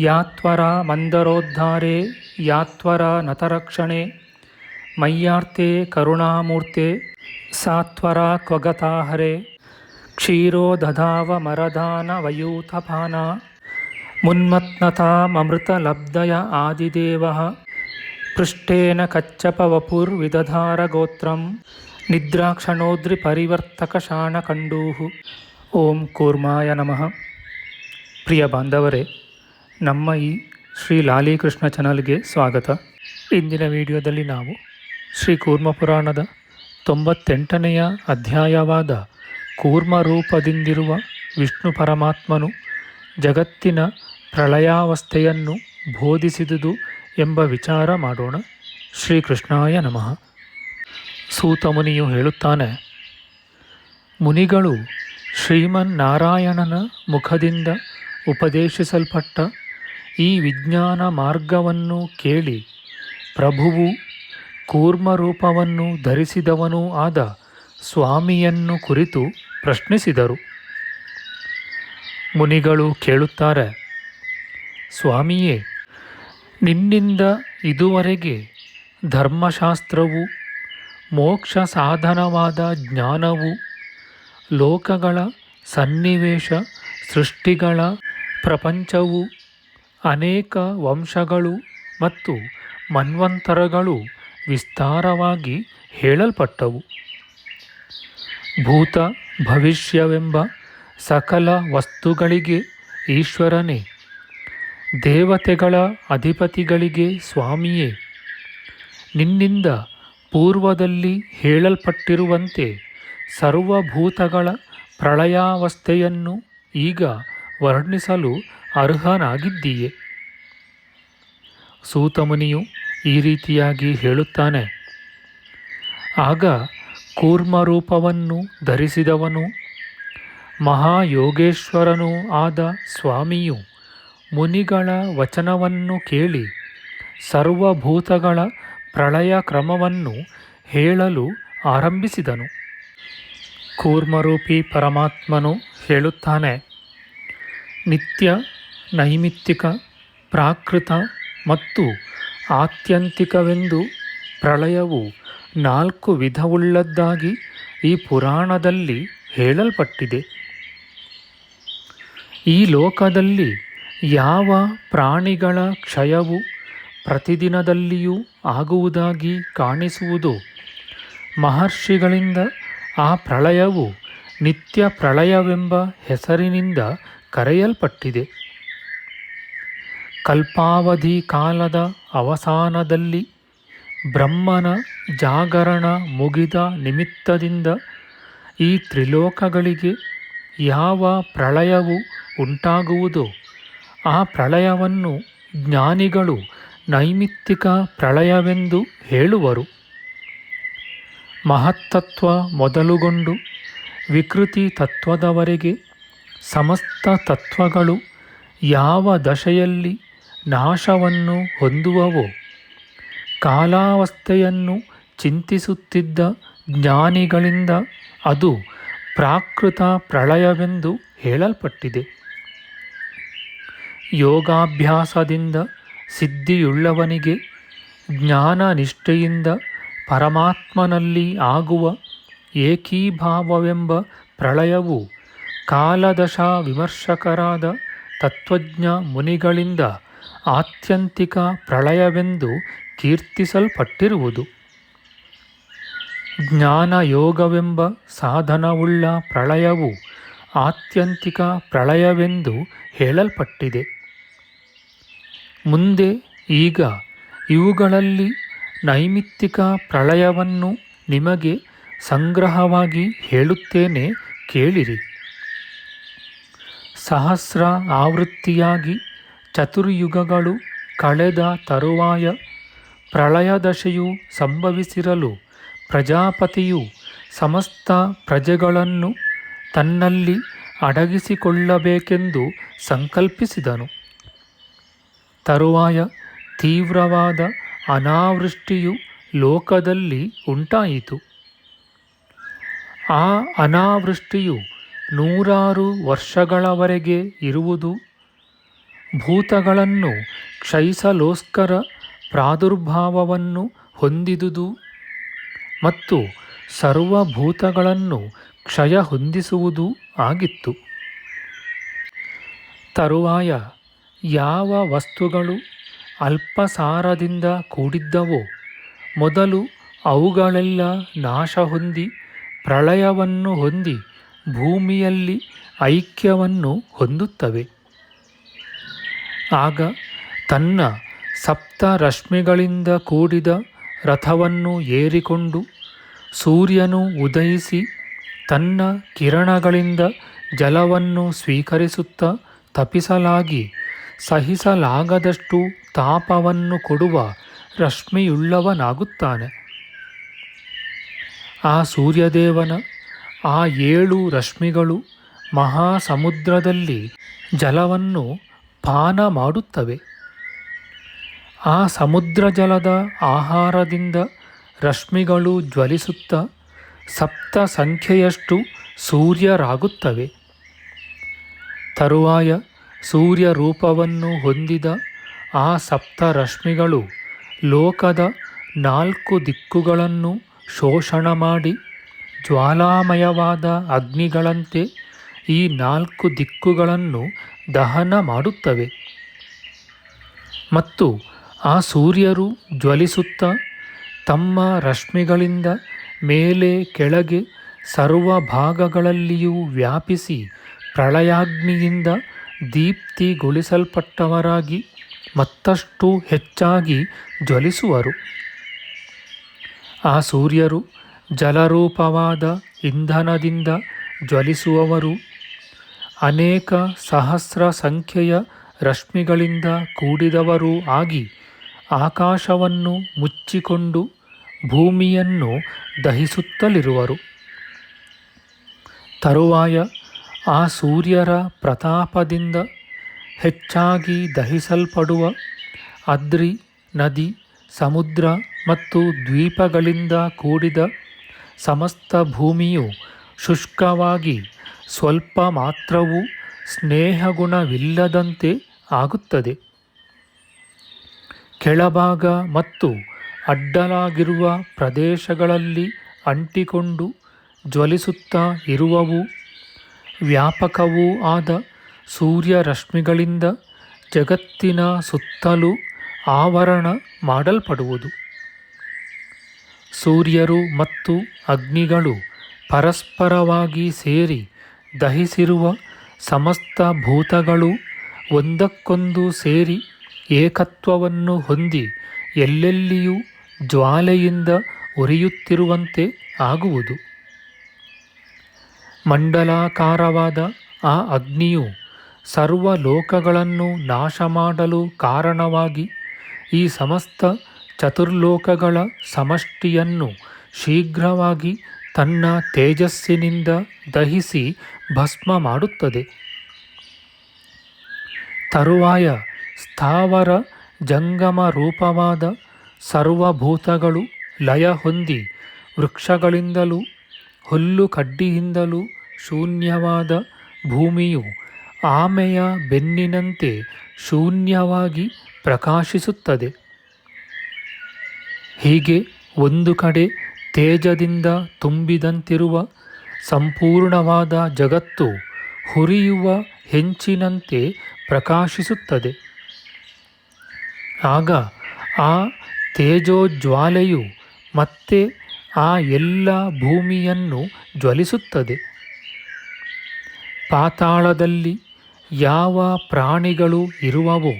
ಯಾತ್ವರ ಮಂದರೋದ್ಧಾರೆ, ಯಾತ್ವರ ನತರಕ್ಷಣೆ ಮಯ್ಯಾರ್ತೆ ಕರುಣಾಮೂರ್ತೆ, ಸಾತ್ವರ ಕ್ವಗತಾಹರೆ ಕ್ಷೀರೋದಧಾವ ಮರದಾನ ವಯೂಥಪಾನ ಮುನ್ಮತ್ನತಾಮೃತಲಬ್ಧಯ ಆದಿದೇವ ಪೃಷ್ಟೇನ ಕಚ್ಚಪವಪುರ್ವಿದಧಾರಗೋತ್ರಂ ನಿದ್ರಾಕ್ಷಣೋದ್ರಿಪರಿವರ್ತಕಶಾಣಕಂಡೂ ಓಂ ಕೂರ್ಮಾಯ ನಮಃ. ಪ್ರಿಯ ಬಾಂಧವರೇ ನಮ್ಮ ಈ ಶ್ರೀ ಲಾಲೀಕೃಷ್ಣ ಚಾನಲ್ಗೆ ಸ್ವಾಗತ. ಇಂದಿನ ವಿಡಿಯೋದಲ್ಲಿ ನಾವು ಶ್ರೀ ಕೂರ್ಮ ಪುರಾಣದ ತೊಂಬತ್ತೆಂಟನೆಯ ಅಧ್ಯಾಯವಾದ ಕೂರ್ಮ ರೂಪದಿಂದಿರುವ ವಿಷ್ಣು ಪರಮಾತ್ಮನು ಜಗತ್ತಿನ ಪ್ರಳಯಾವಸ್ಥೆಯನ್ನು ಬೋಧಿಸಿದುದು ಎಂಬ ವಿಚಾರ ಮಾಡೋಣ. ಶ್ರೀಕೃಷ್ಣಾಯ ನಮಃ. ಸೂತ ಮುನಿಯು ಹೇಳುತ್ತಾನೆ, ಮುನಿಗಳು ಶ್ರೀಮನ್ನಾರಾಯಣನ ಮುಖದಿಂದ ಉಪದೇಶಿಸಲ್ಪಟ್ಟ ಈ ವಿಜ್ಞಾನ ಮಾರ್ಗವನ್ನು ಕೇಳಿ ಪ್ರಭುವು ಕೂರ್ಮರೂಪವನ್ನು ಧರಿಸಿದವನೂ ಆದ ಸ್ವಾಮಿಯನ್ನು ಕುರಿತು ಪ್ರಶ್ನಿಸಿದರು. ಮುನಿಗಳು ಕೇಳುತ್ತಾರೆ, ಸ್ವಾಮಿಯೇ, ನಿನ್ನಿಂದ ಇದುವರೆಗೆ ಧರ್ಮಶಾಸ್ತ್ರವು ಮೋಕ್ಷ ಸಾಧನವಾದ ಜ್ಞಾನವು, ಲೋಕಗಳ ಸನ್ನಿವೇಶ ಸೃಷ್ಟಿಗಳ ಪ್ರಪಂಚವು ಅನೇಕ ವಂಶಗಳು ಮತ್ತು ಮನ್ವಂತರಗಳು ವಿಸ್ತಾರವಾಗಿ ಹೇಳಲ್ಪಟ್ಟವು. ಭೂತ ಭವಿಷ್ಯವೆಂಬ ಸಕಲ ವಸ್ತುಗಳಿಗೆ ಈಶ್ವರನೇ, ದೇವತೆಗಳ ಅಧಿಪತಿಗಳಿಗೆ ಸ್ವಾಮಿಯೇ, ನಿನ್ನಿಂದ ಪೂರ್ವದಲ್ಲಿ ಹೇಳಲ್ಪಟ್ಟಿರುವಂತೆ ಸರ್ವಭೂತಗಳ ಪ್ರಳಯಾವಸ್ಥೆಯನ್ನು ಈಗ ವರ್ಣಿಸಲು ಅರ್ಹನಾಗಿದ್ದೀಯೆ. ಸೂತಮುನಿಯು ಈ ರೀತಿಯಾಗಿ ಹೇಳುತ್ತಾನೆ. ಆಗ ಕೂರ್ಮರೂಪವನ್ನು ಧರಿಸಿದವನು, ಮಹಾಯೋಗೇಶ್ವರನೂ ಆದ ಸ್ವಾಮಿಯು ಮುನಿಗಳ ವಚನವನ್ನು ಕೇಳಿ ಸರ್ವಭೂತಗಳ ಪ್ರಳಯ ಕ್ರಮವನ್ನು ಹೇಳಲು ಆರಂಭಿಸಿದನು. ಕೂರ್ಮರೂಪಿ ಪರಮಾತ್ಮನು ಹೇಳುತ್ತಾನೆ, ನಿತ್ಯ ನೈಮಿತ್ತಿಕ, ಪ್ರಾಕೃತ ಮತ್ತು ಆತ್ಯಂತಿಕವೆಂದು ಪ್ರಳಯವು ನಾಲ್ಕು ವಿಧವುಳ್ಳದ್ದಾಗಿ ಈ ಪುರಾಣದಲ್ಲಿ ಹೇಳಲ್ಪಟ್ಟಿದೆ. ಈ ಲೋಕದಲ್ಲಿ ಯಾವ ಪ್ರಾಣಿಗಳ ಕ್ಷಯವು ಪ್ರತಿದಿನದಲ್ಲಿಯೂ ಆಗುವುದಾಗಿ ಕಾಣಿಸುವುದು, ಮಹರ್ಷಿಗಳಿಂದ ಆ ಪ್ರಳಯವು ನಿತ್ಯ ಪ್ರಳಯವೆಂಬ ಹೆಸರಿನಿಂದ ಕರೆಯಲ್ಪಟ್ಟಿದೆ. ಕಲ್ಪಾವಧಿ ಕಾಲದ ಅವಸಾನದಲ್ಲಿ ಬ್ರಹ್ಮನ ಜಾಗರಣ ಮುಗಿದ ನಿಮಿತ್ತದಿಂದ ಈ ತ್ರಿಲೋಕಗಳಿಗೆ ಯಾವ ಪ್ರಳಯವು ಉಂಟಾಗುವುದೋ ಆ ಪ್ರಳಯವನ್ನು ಜ್ಞಾನಿಗಳು ನೈಮಿತ್ತಿಕ ಪ್ರಳಯವೆಂದು ಹೇಳುವರು. ಮಹತ್ತತ್ವ ಮೊದಲುಗೊಂಡು ವಿಕೃತಿ ತತ್ವದವರೆಗೆ ಸಮಸ್ತ ತತ್ವಗಳು ಯಾವ ದಶೆಯಲ್ಲಿ ನಾಶವನ್ನು ಹೊಂದುವವೋ? ಕಾಲಾವಸ್ಥೆಯನ್ನು ಚಿಂತಿಸುತ್ತಿದ್ದ ಜ್ಞಾನಿಗಳಿಂದ ಅದು ಪ್ರಾಕೃತ ಪ್ರಳಯವೆಂದು ಹೇಳಲ್ಪಟ್ಟಿದೆ. ಯೋಗಾಭ್ಯಾಸದಿಂದ ಸಿದ್ಧಿಯುಳ್ಳವನಿಗೆ ಜ್ಞಾನ ನಿಷ್ಠೆಯಿಂದ ಪರಮಾತ್ಮನಲ್ಲಿ ಆಗುವ ಏಕೀಭಾವವೆಂಬ ಪ್ರಳಯವು ಕಾಲದಶಾ ವಿಮರ್ಶಕರಾದ ತತ್ವಜ್ಞ ಮುನಿಗಳಿಂದ ಆತ್ಯಂತಿಕ ಪ್ರಳಯವೆಂದು ಕೀರ್ತಿಸಲ್ಪಟ್ಟಿರುವುದು. ಜ್ಞಾನಯೋಗವೆಂಬ ಸಾಧನವುಳ್ಳ ಪ್ರಳಯವು ಆತ್ಯಂತಿಕ ಪ್ರಳಯವೆಂದು ಹೇಳಲ್ಪಟ್ಟಿದೆ. ಮುಂದೆ ಈಗ ಇವುಗಳಲ್ಲಿ ನೈಮಿತ್ತಿಕ ಪ್ರಳಯವನ್ನು ನಿಮಗೆ ಸಂಗ್ರಹವಾಗಿ ಹೇಳುತ್ತೇನೆ ಕೇಳಿರಿ. ಸಹಸ್ರ ಆವೃತ್ತಿಯಾಗಿ ಚತುರ್ಯುಗಗಳು ಕಳೆದ ತರುವಾಯ ಪ್ರಳಯದಶೆಯು ಸಂಭವಿಸಿರಲು ಪ್ರಜಾಪತಿಯು ಸಮಸ್ತ ಪ್ರಜೆಗಳನ್ನು ತನ್ನಲ್ಲಿ ಅಡಗಿಸಿಕೊಳ್ಳಬೇಕೆಂದು ಸಂಕಲ್ಪಿಸಿದನು. ತರುವಾಯ ತೀವ್ರವಾದ ಅನಾವೃಷ್ಟಿಯು ಲೋಕದಲ್ಲಿ ಉಂಟಾಯಿತು. ಆ ಅನಾವೃಷ್ಟಿಯು ನೂರಾರು ವರ್ಷಗಳವರೆಗೆ ಇರುವುದು ಭೂತಗಳನ್ನು ಕ್ಷಯಿಸಲೋಸ್ಕರ ಪ್ರಾದುರ್ಭಾವವನ್ನು ಹೊಂದಿದುದು ಮತ್ತು ಸರ್ವಭೂತಗಳನ್ನು ಕ್ಷಯ ಹೊಂದಿಸುವುದು ಆಗಿತ್ತು. ತರುವಾಯ ಯಾವ ವಸ್ತುಗಳು ಅಲ್ಪಸಾರದಿಂದ ಕೂಡಿದ್ದವೋ ಮೊದಲು ಅವುಗಳೆಲ್ಲ ನಾಶ ಹೊಂದಿ ಪ್ರಳಯವನ್ನು ಹೊಂದಿ ಭೂಮಿಯಲ್ಲಿ ಐಕ್ಯವನ್ನು ಹೊಂದುತ್ತವೆ. ಆಗ ತನ್ನ ಸಪ್ತ ರಶ್ಮಿಗಳಿಂದ ಕೂಡಿದ ರಥವನ್ನು ಏರಿಕೊಂಡು ಸೂರ್ಯನು ಉದಯಿಸಿ ತನ್ನ ಕಿರಣಗಳಿಂದ ಜಲವನ್ನು ಸ್ವೀಕರಿಸುತ್ತ ತಪಿಸಲಾಗಿ ಸಹಿಸಲಾಗದಷ್ಟು ತಾಪವನ್ನು ಕೊಡುವ ರಶ್ಮಿಯುಳ್ಳವನಾಗುತ್ತಾನೆ. ಆ ಸೂರ್ಯದೇವನ ಆ ಏಳು ರಶ್ಮಿಗಳು ಮಹಾಸಮುದ್ರದಲ್ಲಿ ಜಲವನ್ನು ಪಾನ ಮಾಡುತ್ತವೆ. ಆ ಸಮುದ್ರ ಜಲದ ಆಹಾರದಿಂದ ರಶ್ಮಿಗಳು ಜ್ವಲಿಸುತ್ತಾ ಸಪ್ತ ಸಂಖ್ಯೆಯಷ್ಟು ಸೂರ್ಯರಾಗುತ್ತವೆ. ತರುವಾಯ ಸೂರ್ಯ ರೂಪವನ್ನು ಹೊಂದಿದ ಆ ಸಪ್ತ ರಶ್ಮಿಗಳು ಲೋಕದ ನಾಲ್ಕು ದಿಕ್ಕುಗಳನ್ನು ಶೋಷಣ ಮಾಡಿ ಜ್ವಾಲಾಮಯವಾದ ಅಗ್ನಿಗಳಂತೆ ಈ ನಾಲ್ಕು ದಿಕ್ಕುಗಳನ್ನು ದಹನ ಮಾಡುತ್ತವೆ. ಮತ್ತು ಆ ಸೂರ್ಯರು ಜ್ವಲಿಸುತ್ತಾ ತಮ್ಮ ರಶ್ಮಿಗಳಿಂದ ಮೇಲೆ ಕೆಳಗೆ ಸರ್ವ ಭಾಗಗಳಲ್ಲಿಯೂ ವ್ಯಾಪಿಸಿ ಪ್ರಳಯಾಗ್ನಿಯಿಂದ ದೀಪ್ತಿಗೊಳಿಸಲ್ಪಟ್ಟವರಾಗಿ ಮತ್ತಷ್ಟು ಹೆಚ್ಚಾಗಿ ಜ್ವಲಿಸುವರು. ಆ ಸೂರ್ಯರು ಜಲರೂಪವಾದ ಇಂಧನದಿಂದ ಜ್ವಲಿಸುವವರು. ಅನೇಕ ಸಹಸ್ರ ಸಂಖ್ಯೆಯ ರಶ್ಮಿಗಳಿಂದ ಕೂಡಿದವರೂ ಆಗಿ ಆಕಾಶವನ್ನು ಮುಚ್ಚಿಕೊಂಡು ಭೂಮಿಯನ್ನು ದಹಿಸುತ್ತಲಿರುವರು. ತರುವಾಯ ಆ ಸೂರ್ಯರ ಪ್ರತಾಪದಿಂದ ಹೆಚ್ಚಾಗಿ ದಹಿಸಲ್ಪಡುವ ಅದ್ರಿ ನದಿ, ಸಮುದ್ರ ಮತ್ತು ದ್ವೀಪಗಳಿಂದ ಕೂಡಿದ ಸಮಸ್ತ ಭೂಮಿಯು ಶುಷ್ಕವಾಗಿ ಸ್ವಲ್ಪ ಮಾತ್ರವೂ ಸ್ನೇಹಗುಣವಿಲ್ಲದಂತೆ ಆಗುತ್ತದೆ. ಕೆಳಭಾಗ ಮತ್ತು ಅಡ್ಡಲಾಗಿರುವ ಪ್ರದೇಶಗಳಲ್ಲಿ ಅಂಟಿಕೊಂಡು ಜ್ವಲಿಸುತ್ತಾ ಇರುವವು, ವ್ಯಾಪಕವೂ ಆದ ಸೂರ್ಯರಶ್ಮಿಗಳಿಂದ ಜಗತ್ತಿನ ಸುತ್ತಲೂ ಆವರಣ ಮಾಡಲ್ಪಡುವುದು. ಸೂರ್ಯರು ಮತ್ತು ಅಗ್ನಿಗಳು ಪರಸ್ಪರವಾಗಿ ಸೇರಿ ದಹಿಸಿರುವ ಸಮಸ್ತ ಭೂತಗಳು ಒಂದಕ್ಕೊಂದು ಸೇರಿ ಏಕತ್ವವನ್ನು ಹೊಂದಿ ಎಲ್ಲೆಲ್ಲಿಯೂ ಜ್ವಾಲೆಯಿಂದ ಉರಿಯುತ್ತಿರುವಂತೆ ಆಗುವುದು. ಮಂಡಲಾಕಾರವಾದ ಆ ಅಗ್ನಿಯು ಸರ್ವ ಲೋಕಗಳನ್ನು ನಾಶ ಮಾಡಲು ಕಾರಣವಾಗಿ ಈ ಸಮಸ್ತ ಚತುರ್ಲೋಕಗಳ ಸಮಷ್ಟಿಯನ್ನು ಶೀಘ್ರವಾಗಿ ತನ್ನ ತೇಜಸ್ಸಿನಿಂದ ದಹಿಸಿ ಭಸ್ಮ ಮಾಡುತ್ತದೆ. ತರುವಾಯ ಸ್ಥಾವರ ಜಂಗಮ ರೂಪವಾದ ಸರ್ವಭೂತಗಳು ಲಯ ಹೊಂದಿ ವೃಕ್ಷಗಳಿಂದಲೂ ಹುಲ್ಲು ಕಡ್ಡಿಯಿಂದಲೂ ಶೂನ್ಯವಾದ ಭೂಮಿಯು ಆಮೆಯ ಬೆನ್ನಿನಂತೆ ಶೂನ್ಯವಾಗಿ ಪ್ರಕಾಶಿಸುತ್ತದೆ. ಹೀಗೆ ಒಂದು ಕಡೆ ತೇಜದಿಂದ ತುಂಬಿದಂತಿರುವ ಸಂಪೂರ್ಣವಾದ ಜಗತ್ತು ಹುರಿಯುವ ಹೆಂಚಿನಂತೆ ಪ್ರಕಾಶಿಸುತ್ತದೆ. ಆಗ ಆ ತೇಜೋಜ್ವಾಲೆಯು ಮತ್ತೆ ಆ ಎಲ್ಲ ಭೂಮಿಯನ್ನು ಜ್ವಲಿಸುತ್ತದೆ. ಪಾತಾಳದಲ್ಲಿ ಯಾವ ಪ್ರಾಣಿಗಳು ಇರುವವೋ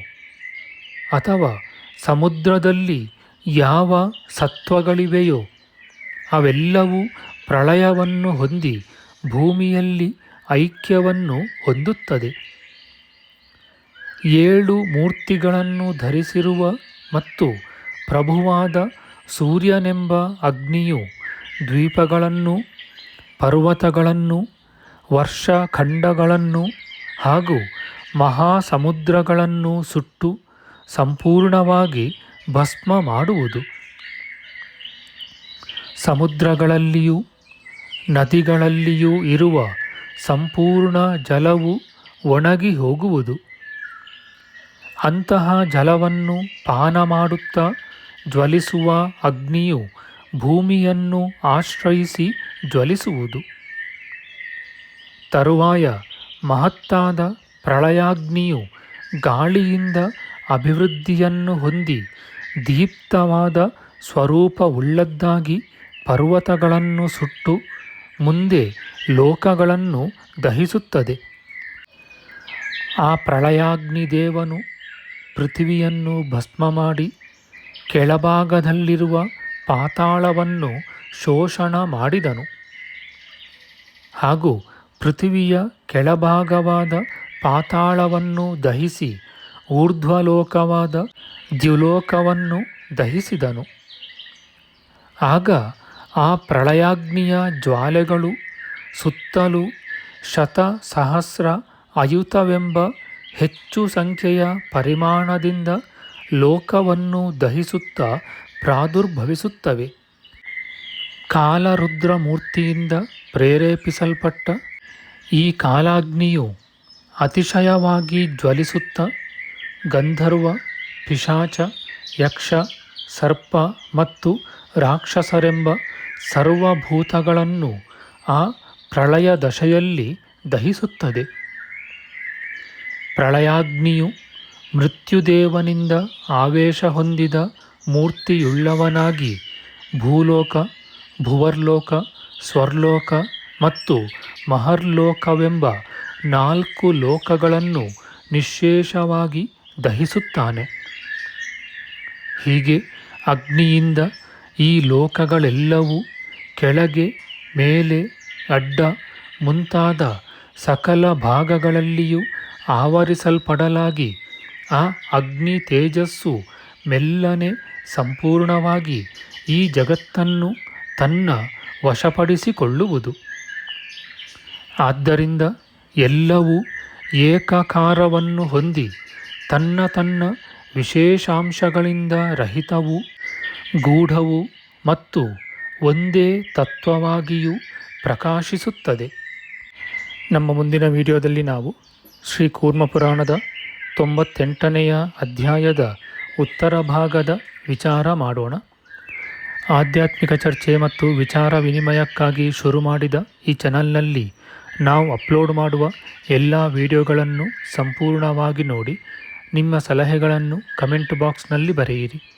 ಅಥವಾ ಸಮುದ್ರದಲ್ಲಿ ಯಾವ ಸತ್ವಗಳಿವೆಯೋ ಅವೆಲ್ಲವೂ ಪ್ರಳಯವನ್ನು ಹೊಂದಿ ಭೂಮಿಯಲ್ಲಿ ಐಕ್ಯವನ್ನು ಹೊಂದುತ್ತದೆ. ಏಳು ಮೂರ್ತಿಗಳನ್ನು ಧರಿಸಿರುವ ಮತ್ತು ಪ್ರಭುವಾದ ಸೂರ್ಯನೆಂಬ ಅಗ್ನಿಯು ದ್ವೀಪಗಳನ್ನು, ಪರ್ವತಗಳನ್ನು, ವರ್ಷಖಂಡಗಳನ್ನು ಹಾಗೂ ಮಹಾಸಮುದ್ರಗಳನ್ನು ಸುಟ್ಟು ಸಂಪೂರ್ಣವಾಗಿ ಭಸ್ಮ ಮಾಡುವುದು. ಸಮುದ್ರಗಳಲ್ಲಿಯೂ ನದಿಗಳಲ್ಲಿಯೂ ಇರುವ ಸಂಪೂರ್ಣ ಜಲವು ಒಣಗಿ ಹೋಗುವುದು. ಅಂತಹ ಜಲವನ್ನು ಪಾನ ಮಾಡುತ್ತಾ ಜ್ವಲಿಸುವ ಅಗ್ನಿಯು ಭೂಮಿಯನ್ನು ಆಶ್ರಯಿಸಿ ಜ್ವಲಿಸುವುದು. ತರುವಾಯ ಮಹತ್ತಾದ ಪ್ರಳಯಾಗ್ನಿಯು ಗಾಳಿಯಿಂದ ಅಭಿವೃದ್ಧಿಯನ್ನು ಹೊಂದಿ ದೀಪ್ತವಾದ ಸ್ವರೂಪವುಳ್ಳದ್ದಾಗಿ ಪರ್ವತಗಳನ್ನು ಸುಟ್ಟು ಮುಂದೆ ಲೋಕಗಳನ್ನು ದಹಿಸುತ್ತದೆ. ಆ ಪ್ರಳಯಾಗ್ನಿ ದೇವನು ಪೃಥ್ವಿಯನ್ನು ಭಸ್ಮ ಮಾಡಿ ಕೆಳಭಾಗದಲ್ಲಿರುವ ಪಾತಾಳವನ್ನು ಶೋಷಣ ಮಾಡಿದನು. ಹಾಗೂ ಪೃಥ್ವಿಯ ಕೆಳಭಾಗವಾದ ಪಾತಾಳವನ್ನು ದಹಿಸಿ ಊರ್ಧ್ವಲೋಕವಾದ ದ್ಯುಲೋಕವನ್ನು ದಹಿಸಿದನು. ಆಗ ಆ ಪ್ರಳಯಾಗ್ನಿಯ ಜ್ವಾಲೆಗಳು ಸುತ್ತಲೂ ಶತ ಸಹಸ್ರ ಅಯುತವೆಂಬ ಹೆಚ್ಚು ಸಂಖ್ಯೆಯ ಪರಿಮಾಣದಿಂದ ಲೋಕವನ್ನು ದಹಿಸುತ್ತಾ ಪ್ರಾದುರ್ಭವಿಸುತ್ತವೆ. ಕಾಲರುದ್ರ ಮೂರ್ತಿಯಿಂದ ಪ್ರೇರೇಪಿಸಲ್ಪಟ್ಟ ಈ ಕಾಲಾಗ್ನಿಯು ಅತಿಶಯವಾಗಿ ಜ್ವಲಿಸುತ್ತ ಗಂಧರ್ವ, ಪಿಶಾಚ, ಯಕ್ಷ, ಸರ್ಪ ಮತ್ತು ರಾಕ್ಷಸರೆಂಬ ಸರ್ವಭೂತಗಳನ್ನು ಆ ಪ್ರಳಯ ದಶೆಯಲ್ಲಿ ದಹಿಸುತ್ತದೆ. ಪ್ರಳಯಾಗ್ನಿಯು ಮೃತ್ಯುದೇವನಿಂದ ಆವೇಶ ಹೊಂದಿದ ಮೂರ್ತಿಯುಳ್ಳವನಾಗಿ ಭೂಲೋಕ, ಭುವರ್ಲೋಕ, ಸ್ವರ್ಲೋಕ ಮತ್ತು ಮಹರ್ಲೋಕವೆಂಬ ನಾಲ್ಕು ಲೋಕಗಳನ್ನು ನಿಶೇಷವಾಗಿ ದಹಿಸುತ್ತಾನೆ. ಹೀಗೆ ಅಗ್ನಿಯಿಂದ ಈ ಲೋಕಗಳೆಲ್ಲವೂ ಕೆಳಗೆ, ಮೇಲೆ, ಅಡ್ಡ ಮುಂತಾದ ಸಕಲ ಭಾಗಗಳಲ್ಲಿಯೂ ಆವರಿಸಲ್ಪಡಲಾಗಿ ಆ ಅಗ್ನಿ ತೇಜಸ್ಸು ಮೆಲ್ಲನೆ ಸಂಪೂರ್ಣವಾಗಿ ಈ ಜಗತ್ತನ್ನು ತನ್ನ ವಶಪಡಿಸಿಕೊಳ್ಳುವುದು. ಆದ್ದರಿಂದ ಎಲ್ಲವೂ ಏಕಕಾರವನ್ನು ಹೊಂದಿ ತನ್ನ ತನ್ನ ವಿಶೇಷಾಂಶಗಳಿಂದ ರಹಿತವು ಗೂಢವು ಮತ್ತು ಒಂದೇ ತತ್ವವಾಗಿಯೂ ಪ್ರಕಾಶಿಸುತ್ತದೆ. ನಮ್ಮ ಮುಂದಿನ ವಿಡಿಯೋದಲ್ಲಿ ನಾವು ಶ್ರೀ ಕೂರ್ಮ ಪುರಾಣದ ತೊಂಬತ್ತೆಂಟನೆಯ ಅಧ್ಯಾಯದ ಉತ್ತರ ಭಾಗದ ವಿಚಾರ ಮಾಡೋಣ. ಆಧ್ಯಾತ್ಮಿಕ ಚರ್ಚೆ ಮತ್ತು ವಿಚಾರ ವಿನಿಮಯಕ್ಕಾಗಿ ಶುರು ಮಾಡಿದ ಈ ಚಾನಲ್ನಲ್ಲಿ ನಾವು ಅಪ್ಲೋಡ್ ಮಾಡುವ ಎಲ್ಲ ವಿಡಿಯೋಗಳನ್ನು ಸಂಪೂರ್ಣವಾಗಿ ನೋಡಿ. ನಿಮ್ಮ ಸಲಹೆಗಳನ್ನು ಕಮೆಂಟ್ ಬಾಕ್ಸ್ನಲ್ಲಿ ಬರೆಯಿರಿ.